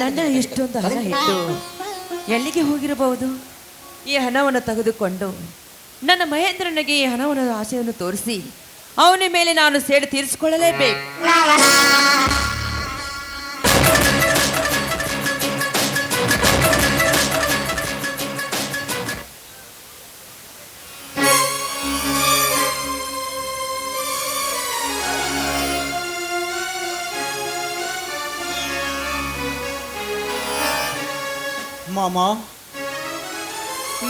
ನನ್ನನ್ನ ಇಷ್ಟೊಂದು ಹಣ ಇತ್ತು. ಎಲ್ಲಿಗೆ ಹೋಗಿರಬಹುದು? ಈ ಹಣವನ್ನು ತೆಗೆದುಕೊಂಡು ನನ್ನ ಮಹೇಂದ್ರನಿಗೆ ಈ ಹಣವನ್ನು ಆಸೆಯನ್ನು ತೋರಿಸಿ ಅವನ ಮೇಲೆ ನಾನು ಸೇಡು ತೀರಿಸಿಕೊಳ್ಳಲೇಬೇಕು. ಮಾಮ.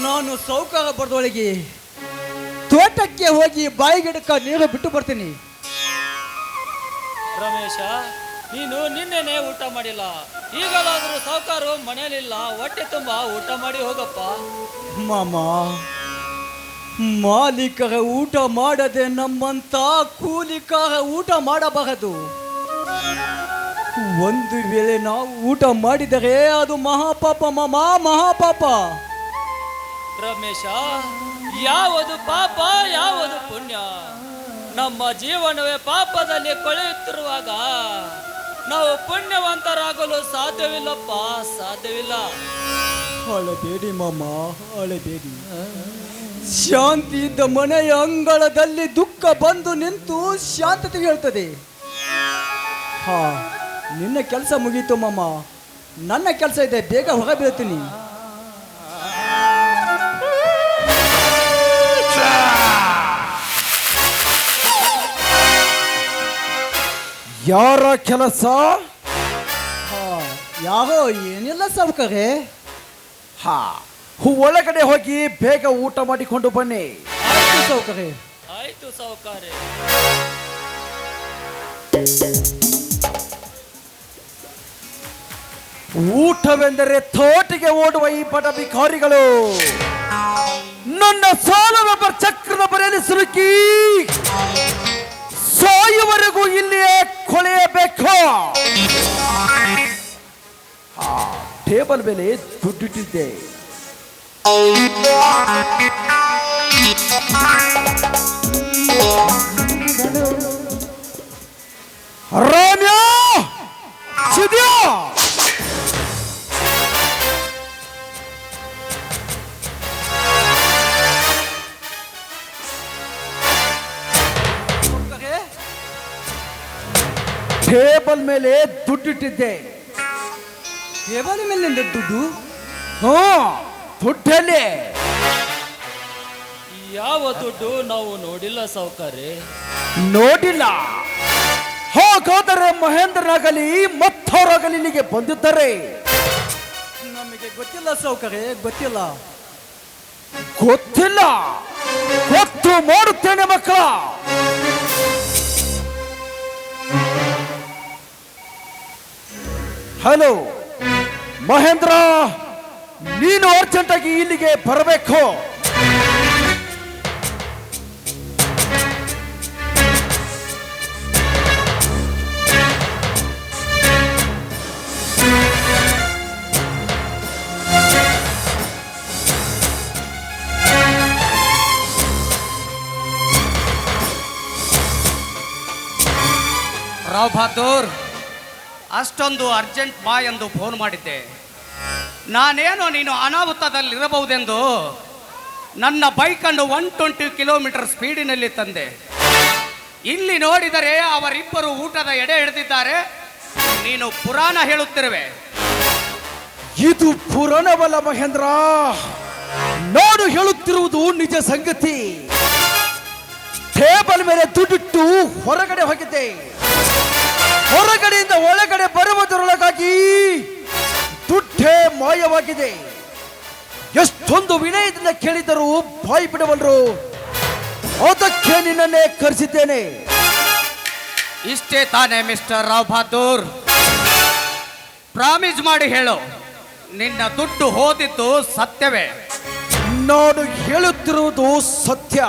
ನಾನು ಸೌಕಾರ ಬರದೊಳಗೆ ತೋಟಕ್ಕೆ ಹೋಗಿ ಬಾಯಿಗಿಡಕ್ಕ ನೀರು ಬಿಟ್ಟು ಬರ್ತೀನಿ. ರಮೇಶ ನೀನು ನಿನ್ನೆನೆ ಊಟ ಮಾಡಿಲ್ಲ. ಈಗಲಾದರೂ ಸಾವುಕಾರು ಮನೆಯಲ್ಲಿಲ್ಲ ಹೊಟ್ಟೆ ತುಂಬಾ ಊಟ ಮಾಡಿ ಹೋಗಪ್ಪ. ಮಾಮ ಮಾಲೀಕರ ಊಟ ಮಾಡದೆ ನಮ್ಮಂತ ಕೂಲಿಕಾರ ಊಟ ಮಾಡಬಾರದು. ಒಂದು ವೇಳೆ ನಾವು ಊಟ ಮಾಡಿದರೆ ಅದು ಮಹಾಪಾಪ ಮಾಮಾ ಮಹಾಪಾಪ. ರಮೇಶ ಯಾವುದು ಪಾಪ ಯಾವುದು ಪುಣ್ಯ? ನಮ್ಮ ಜೀವನವೇ ಪಾಪದಲ್ಲಿ ಕೊಳೆಯುತ್ತಿರುವಾಗ ನಾವು ಪುಣ್ಯವಂತರಾಗಲು ಸಾಧ್ಯವಿಲ್ಲಪ್ಪ ಸಾಧ್ಯವಿಲ್ಲ. ಅಳಬೇಡಿ ಮಾಮ ಅಳಬೇಡಿ. ಶಾಂತಿ ಇದ್ದ ಮನೆಯ ಅಂಗಳದಲ್ಲಿ ದುಃಖ ಬಂದು ನಿಂತು ಶಾಂತತೆ ಹೇಳ್ತದೆ. ಹಾ. ನಿನ್ನ ಕೆಲಸ ಮುಗೀತು ಮಾಮ. ನನ್ನ ಕೆಲಸ ಇದೆ ಬೇಗ ಹೊರ ಬೀಳ್ತೀನಿ. ಯಾರ ಕೆಲಸ? ಹಾ ಯಾರೋ ಏನಿಲ್ಲ ಸಾವುಕಾರೆ. ಹಾ ಹೂ ಒಳಗಡೆ ಹೋಗಿ ಬೇಗ ಊಟ ಮಾಡಿಕೊಂಡು ಬನ್ನಿ. ಆಯ್ತು ಸಾವುಕಾರೆ. ಆಯ್ತು ಸಾವುಕಾರೆ. ಊಟವೆಂದರೆ ತೋಟಿಗೆ ಓಡುವ ಈ ಬಡ ಭಿಕಾರಿಗಳು. ನನ್ನ ಸಾಲವೆಂಬ ಚಕ್ರದ ಬರೆಯಲ್ಲಿ ಸಿಲುಕಿ. ಸಾಯುವರೆಗೂ ಇಲ್ಲಿಯೇ ಕೊಳೆಯಬೇಕು. ಟೇಬಲ್ ಮೇಲೆ ದುಡ್ಡಿಟ್ಟಿದ್ದೆ. ಮೇಲೆ ದುಡ್ಡಿಟ್ಟಿದ್ದೆ. ಟೇಬಲ್ ಮೇಲೆ ದುಡ್ಡು? ಹಾ ದುಡ್ಡಲ್ಲಿ. ಯಾವ ದುಡ್ಡು ನಾವು ನೋಡಿಲ್ಲ ಸೌಕರ್ಯ ನೋಡಿಲ್ಲ. ಹಾಗಾದರೆ ಮಹೇಂದ್ರನಾಗಲಿ ಮತ್ತವರಾಗಲಿ ಇಲ್ಲಿಗೆ ಬಂದಿದ್ದಾರೆ. ನಮಗೆ ಗೊತ್ತಿಲ್ಲ ಸೌಕರ್ಯ ಗೊತ್ತಿಲ್ಲ. ಗೊತ್ತಿಲ್ಲ. ಗೊತ್ತು ಮಾಡುತ್ತೇನೆ ಮಕ್ಕಳ. ಹಲೋ ಮಹೇಂದ್ರ ನೀನು ಅರ್ಜೆಂಟಾಗಿ ಇಲ್ಲಿಗೆ ಬರಬೇಕು. ರಾವ್ ಬಹದ್ದೂರ್ ಅಷ್ಟೊಂದು ಅರ್ಜೆಂಟ್ ಬಾ ಎಂದು ಫೋನ್ ಮಾಡಿದ್ದೆ. ನಾನೇನು ನೀನು ಅನಾಹುತದಲ್ಲಿರಬಹುದೆಂದು ನನ್ನ ಬೈಕನ್ನು ಒನ್ ಟ್ವೆಂಟಿ ಕಿಲೋಮೀಟರ್ ಸ್ಪೀಡಿನಲ್ಲಿ ತಂದೆ. ಇಲ್ಲಿ ನೋಡಿದರೆ ಅವರಿಬ್ಬರು ಊಟದ ಎಡೆ ಹಿಡಿದಿದ್ದಾರೆ ನೀನು ಪುರಾಣ ಹೇಳುತ್ತಿರುವೆ. ಇದು ಪುರಾಣವಲ್ಲ ಮಹೇಂದ್ರ. ನೋಡು ಹೇಳುತ್ತಿರುವುದು ನಿಜ ಸಂಗತಿ. ಟೇಬಲ್ ಮೇಲೆ ದುಡ್ಡಿಟ್ಟು ಹೊರಗಡೆ ಹೋಗಿದ್ದೆ. ಹೊರಗಡೆಯಿಂದ ಒಳಗಡೆ ಬರುವುದರೊಳಗಾಗಿ ದುಡ್ಡೇ ಮಾಯವಾಗಿದೆ. ಎಷ್ಟೊಂದು ವಿನಯದಿಂದ ಕೇಳಿದರೂ ಬಾಯಿ ಬಿಡಬಲ್ರು ಅದಕ್ಕೆ ನಿನ್ನನ್ನೇ ಕರೆಸಿದ್ದೇನೆ. ಇಷ್ಟೇ ತಾನೇ ಮಿಸ್ಟರ್ ರಾವ್ ಬಹದ್ದೂರ್. ಪ್ರಾಮಿಸ್ ಮಾಡಿ ಹೇಳು ನಿನ್ನ ದುಡ್ಡು ಹೋದಿದ್ದು ಸತ್ಯವೇ? ನಾನು ಹೇಳುತ್ತಿರುವುದು ಸತ್ಯ.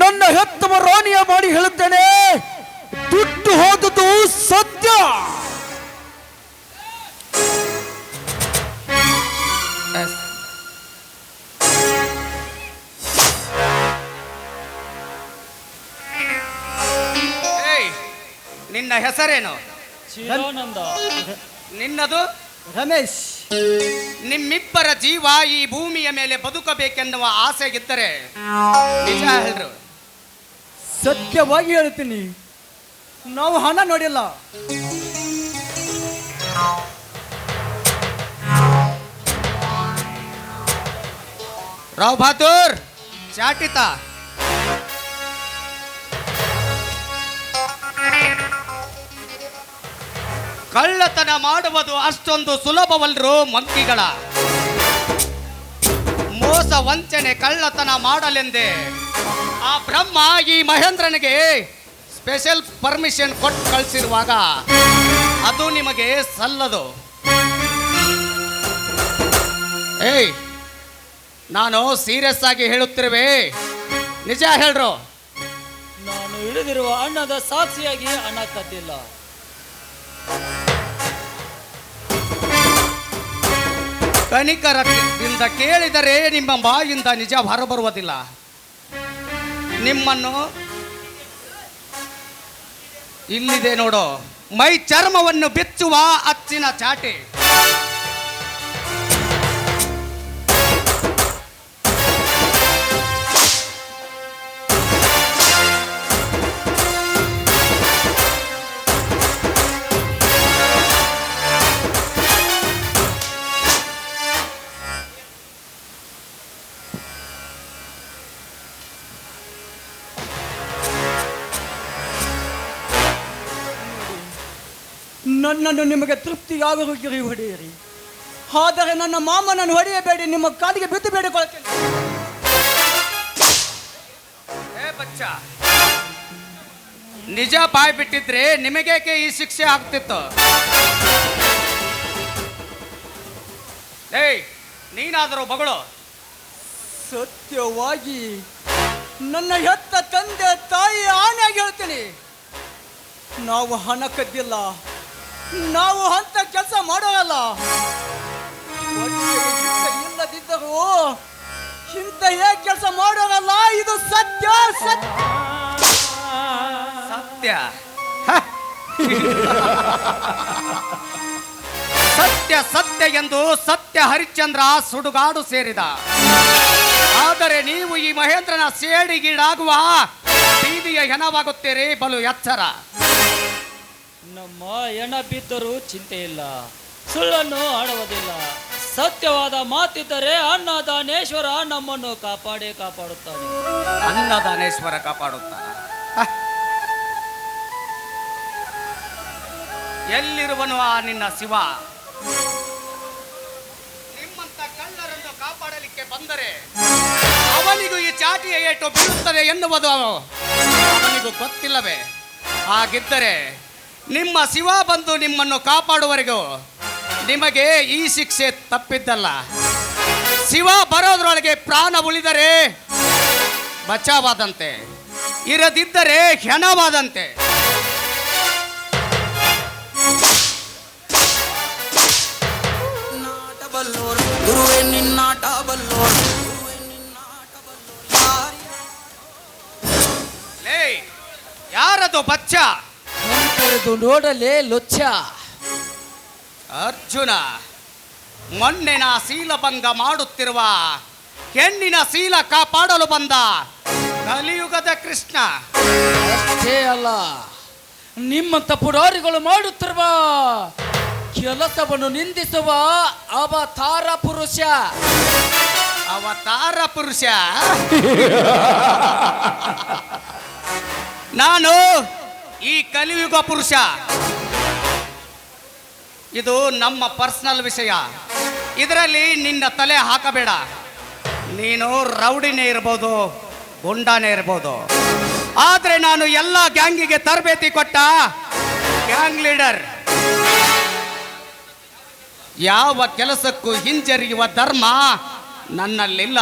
ನನ್ನ ಹೆತ್ತವ ರಾಣಿಯ ಮಾಡಿ ಹೇಳುತ್ತೇನೆ. ನಿನ್ನ ಹೆಸರೇನು? ಚಿದಾನಂದ ನಿನ್ನದು? ರಮೇಶ್. ನಿಮ್ಮಿಬ್ಬರ ಜೀವ ಈ ಭೂಮಿಯ ಮೇಲೆ ಬದುಕಬೇಕೆನ್ನುವ ಆಸೆ ಇದ್ದರೆ ನಿಜ ಹೇಳ್ರು. ಸತ್ಯವಾಗಿ ಹೇಳ್ತೀನಿ. ನಾವು ಹಣ ನೋಡಿಲ್ಲ. ರಾವ್ ಬಹದ್ದೂರ್ ಚಾಟಿತ. ಕಳ್ಳತನ ಮಾಡುವುದು ಅಷ್ಟೊಂದು ಸುಲಭವಲ್ರು ಮಂಕಿಗಳ. ಮೋಸ ವಂಚನೆ ಕಳ್ಳತನ ಮಾಡಲೆಂದೇ. ಆ ಬ್ರಹ್ಮ ಈ ಮಹೇಂದ್ರನಿಗೆ ಸ್ಪೆಷಲ್ ಪರ್ಮಿಷನ್ ಕೊಟ್ಟು ಕಳಿಸಿರುವಾಗ ಅದು ನಿಮಗೆ ಸಲ್ಲದು. ಏಯ್, ನಾನು ಸೀರಿಯಸ್ ಆಗಿ ಹೇಳುತ್ತಿರುವೆ. ನಿಜ ಹೇಳ್ರು. ನಾನು ಇಳಿದಿರುವ ಅಣ್ಣದ ಸಾಕ್ಷಿಯಾಗಿ ಅಣ್ಣ ಕದ್ದಿಲ್ಲ. ಕನಿಕರದಿಂದ ಕೇಳಿದರೆ ನಿಮ್ಮ ಬಾಯಿಂದ ನಿಜ ಹೊರಬರುವುದಿಲ್ಲ. ನಿಮ್ಮನ್ನು ಇಲ್ಲಿದೆ ನೋಡು ಮೈ ಚರ್ಮವನ್ನು ಬಿಚ್ಚುವ ಅಚ್ಚಿನ ಚಾಟೆ. ನನ್ನನ್ನು ನಿಮಗೆ ತೃಪ್ತಿಯಾಗುವಿರಿ ಹೊಡೆಯಿರಿ. ಆದರೆ ನನ್ನ ಮಾಮನನ್ನು ಹೊಡೆಯಬೇಡಿ ನಿಮ್ಮ ಕಾಲಿಗೆ ಬಿದ್ದು ಬೇಡಿಕೊಳ್ಳುತ್ತೇನೆ. ನಿಜ ಬಾಯ್ ಬಿಟ್ಟಿದ್ರೆ ನಿಮಗೇಕೆ ಈ ಶಿಕ್ಷೆ ಆಗ್ತಿತ್ತು? ಏಯ್ ನೀನಾದರೂ ಮಗಳು ಸತ್ಯವಾಗಿ ನನ್ನ ಹೆತ್ತ ತಂದೆ ತಾಯಿ ಆನೆಯಾಗಿ ಹೇಳ್ತೀನಿ. ನಾವು ಹಣ ಕದ್ದಿಲ್ಲ. ನಾವು ಅಂತ ಕೆಲಸ ಮಾಡೋಲ್ಲ ಇಲ್ಲದಿದ್ದರೂ ಇಂಥ ಹೇಗೆ ಕೆಲಸ ಮಾಡೋರಲ್ಲ ಇದು ಸತ್ಯ ಸತ್ಯ. ಸತ್ಯ. ಸತ್ಯ ಸತ್ಯ ಎಂದು ಸತ್ಯ ಹರಿಶ್ಚಂದ್ರ ಸುಡುಗಾಡು ಸೇರಿದ. ಆದರೆ ನೀವು ಈ ಮಹೇಂದ್ರನ ಸೇಡಿಗೀಡಾಗುವ ಬೀದಿಯ ಹೆಣವಾಗುತ್ತೀರಿ ಬಲು ಎಚ್ಚರ. ನಮ್ಮ ಹೆಣ ಬಿದ್ದರೂ ಚಿಂತೆ ಇಲ್ಲ ಸುಳ್ಳನ್ನು ಆಡುವುದಿಲ್ಲ. ಸತ್ಯವಾದ ಮಾತಿದ್ದರೆ ಅನ್ನದಾನೇಶ್ವರ ನಮ್ಮನ್ನು ಕಾಪಾಡೇ ಕಾಪಾಡುತ್ತಾನೆ. ಅನ್ನದಾನೇಶ್ವರ ಕಾಪಾಡುತ್ತಾನೆ. ಎಲ್ಲಿರುವನು ಆ ನಿನ್ನ ಶಿವ? ನಿಮ್ಮಂತ ಕಳ್ಳರನ್ನು ಕಾಪಾಡಲಿಕ್ಕೆ ಬಂದರೆ ಅವನಿಗೂ ಈ ಚಾಟಿಯ ಏಟು ಬೀಳುತ್ತದೆ ಎನ್ನುವುದು ಅವನಿಗೂ ಗೊತ್ತಿಲ್ಲವೇ? ಹಾಗಿದ್ದರೆ ನಿಮ್ಮ ಶಿವ ಬಂದು ನಿಮ್ಮನ್ನು ಕಾಪಾಡುವವರೆಗೂ ನಿಮಗೆ ಈ ಶಿಕ್ಷೆ ತಪ್ಪಿದ್ದಲ್ಲ. ಶಿವ ಬರೋದ್ರೊಳಗೆ ಪ್ರಾಣ ಉಳಿದರೆ ಬಚಾವಾದಂತೆ ಇರದಿದ್ದರೆ ಹೆಣವಾದಂತೆ ಗುರುವೇ ನಿನ್ನಾಟ ಬಲ್ಲೋರು. ಲೇ ಯಾರದು ಬಚ್ಚ? ಕರೆದು ನೋಡಲೇ ಲೊಚ್ಚ ಅರ್ಜುನ ಮೊನ್ನೆನ ಶೀಲಭಂಗ ಮಾಡುತ್ತಿರುವ ಹೆಣ್ಣಿನ ಶೀಲ ಕಾಪಾಡಲು ಬಂದ ಕಲಿಯುಗದ ಕೃಷ್ಣ. ಅಷ್ಟೇ ಅಲ್ಲ ನಿಮ್ಮಂತ ಪುಡಾರಿಗಳು ಮಾಡುತ್ತಿರುವ ಕೆಲಸವನ್ನು ನಿಂದಿಸುವ ಅವತಾರ ಪುರುಷ. ಅವತಾರ ಪುರುಷ? ನಾನು ಈ ಕಲಿಯುಗ ಪುರುಷ. ಇದು ನಮ್ಮ ಪರ್ಸನಲ್ ವಿಷಯ. ಇದರಲ್ಲಿ ನಿನ್ನ ತಲೆ ಹಾಕಬೇಡ. ನೀನು ರೌಡಿನೇ ಇರ್ಬೋದು, ಗುಂಡಾನೇ ಇರ್ಬೋದು. ಆದರೆ ನಾನು ಎಲ್ಲ ಗ್ಯಾಂಗಿಗೆ ತರಬೇತಿ ಕೊಟ್ಟ ಗ್ಯಾಂಗ್ ಲೀಡರ್. ಯಾವ ಕೆಲಸಕ್ಕೂ ಹಿಂಜರಿಯುವ ಧರ್ಮ ನನ್ನಲ್ಲಿಲ್ಲ.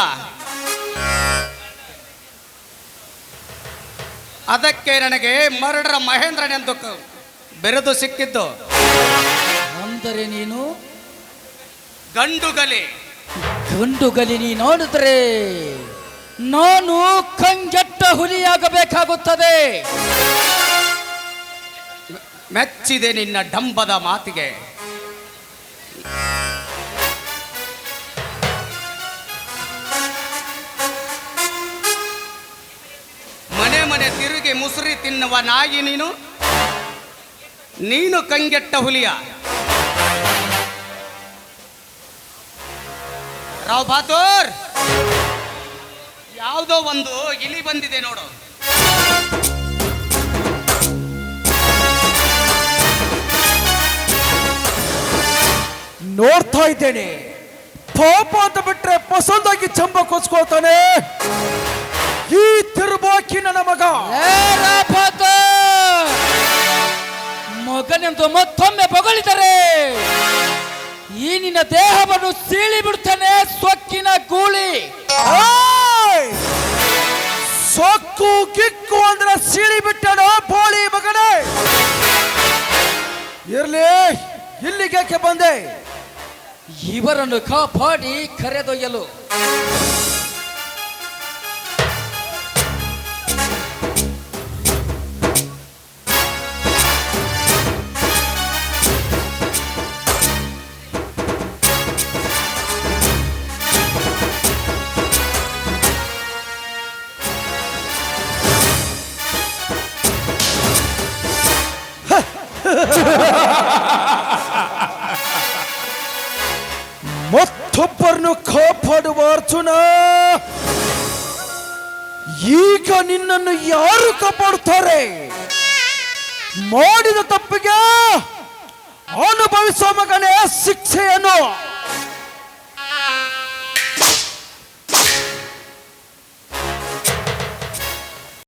ಅದಕ್ಕೆ ನನಗೆ ಮರಡರ ಮಹೇಂದ್ರನೆಂದು ಬೆರೆದು ಸಿಕ್ಕಿದ್ದು. ಅಂದರೆ ನೀನು? ಗಂಡುಗಲಿ ಗಂಡುಗಲಿ ನೀ ನೋಡಿದ್ರೆ ನಾನು ಕಂಗೆಟ್ಟ ಹುಲಿಯಾಗಬೇಕಾಗುತ್ತದೆ. ಮೆಚ್ಚಿದೆ ನಿನ್ನ ಡಂಬದ ಮಾತಿಗೆ. ಮುಸುರಿ ತಿನ್ನುವ ನಾಯಿ ನೀನು? ನೀನು ಕಂಗೆಟ್ಟ ಹುಲಿಯ. ರಾವ್ ಬಹದ್ದೂರ್! ಯಾವುದೋ ಒಂದು ಇಲಿ ಬಂದಿದೆ ನೋಡು. ನೋಡ್ತಾ ಇದ್ದೇನೆ. ಪಾಪ ಅಂತ ಬಿಟ್ರೆ ಪಸಂದಾಗಿ ಚಂಬ ಕೊಚ್ಕೋತಾನೆ ಈ ತಿರುಬಾಕಿ ನನ್ನ ಮಗ ಮಗನೆಂದು ಮತ್ತೊಮ್ಮೆ ಬಗಳಿದರೆ ಈ ನಿನ್ನ ದೇಹವನ್ನು ಸೀಳಿ ಬಿಡ್ತಾನೆ ಸೊಕ್ಕಿನ ಗೂಳಿ! ಸೊಕ್ಕು ಕಿಕ್ಕು ಅಂದ್ರೆ ಸೀಳಿ ಬಿಟ್ಟಣ ಬೋಳಿ ಮಗನೇ. ಇರ್ಲಿ ಇಲ್ಲಿಗೆ ಬಂದೆ? ಇವರನ್ನು ಕಾಪಾಡಿ ಕರೆದೊಯ್ಯಲು. ಮತ್ತೊಬ್ಬರನ್ನು ಕಾಪಾಡುವ ಅರ್ಜುನ. ಈಗ ನಿನ್ನನ್ನು ಯಾರು ಕಾಪಾಡುತ್ತಾರೆ? ಮಾಡಿದ ತಪ್ಪಿಗೆ ಅನುಭವಿಸುವ ಮಗನೇ ಶಿಕ್ಷೆಯನ್ನು.